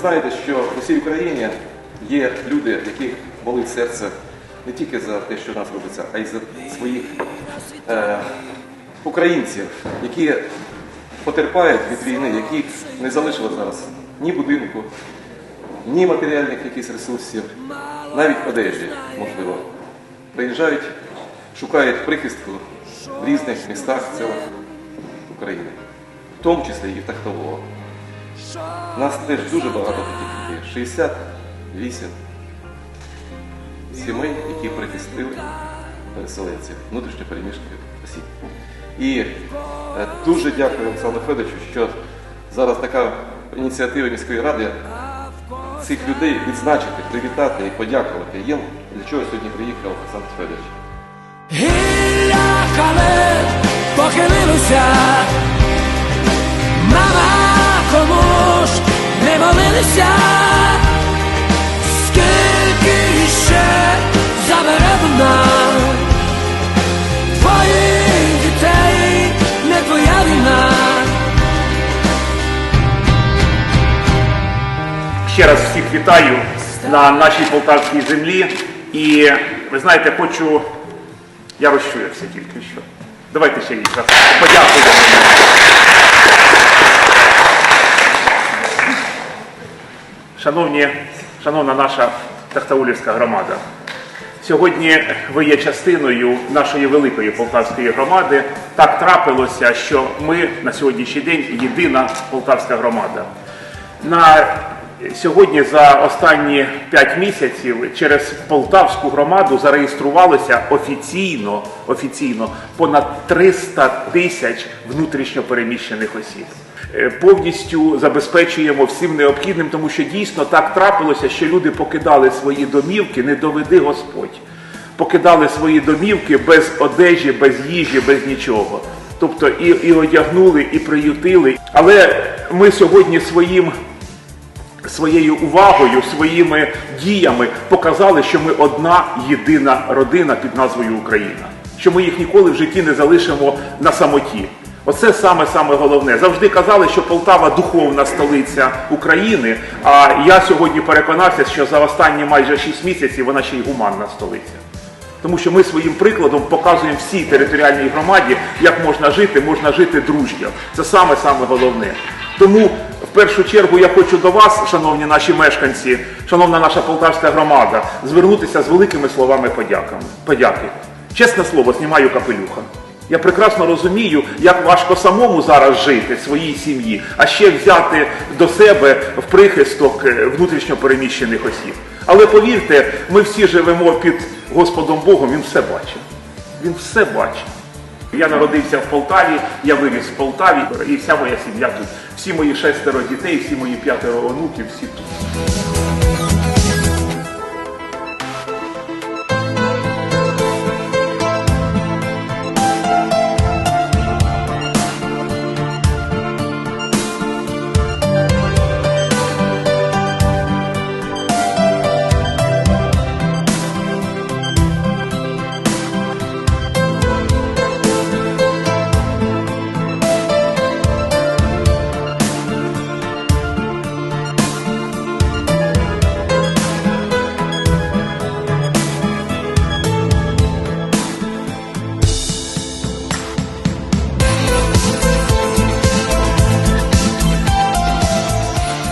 знаєте, що в усій Україні є люди, яких болить серце не тільки за те, що в нас робиться, а й за своїх е, українців, які потерпають від війни, які не залишили зараз ні будинку, ні матеріальних якихось ресурсів, навіть одежі, можливо. Приїжджають, шукають прихистку в різних містах, селах України, в тому числі і в Тахтового. У нас теж дуже багато таких людей. 68 сімей, які прихистили переселенців, внутрішньо переміщених осіб. І е, дуже дякую Олександру Федоровичу, що зараз така ініціатива міської ради цих людей відзначити, привітати і подякувати їм, для чого сьогодні приїхав Олександр Федорович. Гілля хале похилилося, молилися, скільки ще забере вона твоїх дітей, не твоя війна. Ще раз всіх вітаю на нашій полтавській землі. І ви знаєте, хочу. Я розчуявся тільки що. Давайте ще раз подякуємо. Шановні, шановна наша Тахтаулівська громада. Сьогодні ви є частиною нашої великої полтавської громади. Так трапилося, що ми на сьогоднішній день єдина полтавська громада. На сьогодні за останні 5 місяців через Полтавську громаду зареєструвалося офіційно, офіційно понад 300 тисяч внутрішньо переміщених осіб. Е, Повністю забезпечуємо всім необхідним, тому що дійсно так трапилося, що люди покидали свої домівки, не доведи Господь. Покидали свої домівки без одежі, без їжі, без нічого. Тобто і, і одягнули, і приютили. Але ми сьогодні своїм своєю увагою, своїми діями показали, що ми одна єдина родина під назвою Україна, що ми їх ніколи в житті не залишимо на самоті. Оце саме саме головне. Завжди казали, що Полтава духовна столиця України. А я сьогодні переконався, що за останні майже 6 місяців вона ще й гуманна столиця. Тому що ми своїм прикладом показуємо всій територіальній громаді, як можна жити, можна жити дружньо. Це саме саме головне. Тому в першу чергу я хочу до вас, шановні наші мешканці, шановна наша полтавська громада, звернутися з великими словами подяками. подяки. Чесне слово, знімаю капелюха. Я прекрасно розумію, як важко самому зараз жити своїй сім'ї, а ще взяти до себе в прихисток е, внутрішньо переміщених осіб. Але повірте, ми всі живемо під Господом Богом, він все бачить. Він все бачить. Я народився в Полтаві, я виріс в Полтаві, і вся моя сім'я тут. Всі мої шестеро дітей, всі мої п'ятеро онуків, всі тут.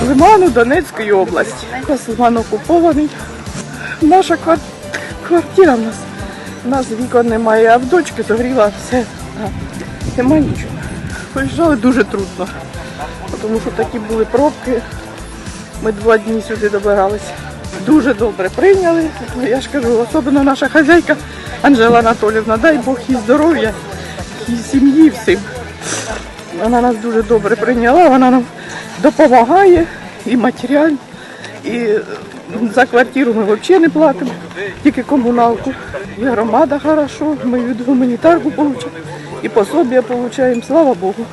Лиману Донецької області. Лиман окупований. Наша квар- квартира в нас. У нас вікон немає, а в дочки загоріла все. Нема нічого. Виїжджали дуже трудно, тому що такі були пробки. Ми два дні сюди добиралися. Дуже добре прийняли. Я ж кажу, особливо наша хазяйка Анжела Анатолівна, дай Бог їй здоров'я, і сім'ї всім. Вона нас дуже добре прийняла, вона нам допомагає і матеріально, і за квартиру ми взагалі не платимо, тільки комуналку. І громада хорошо, ми від гуманітарку отримуємо, і пособія отримуємо, слава Богу.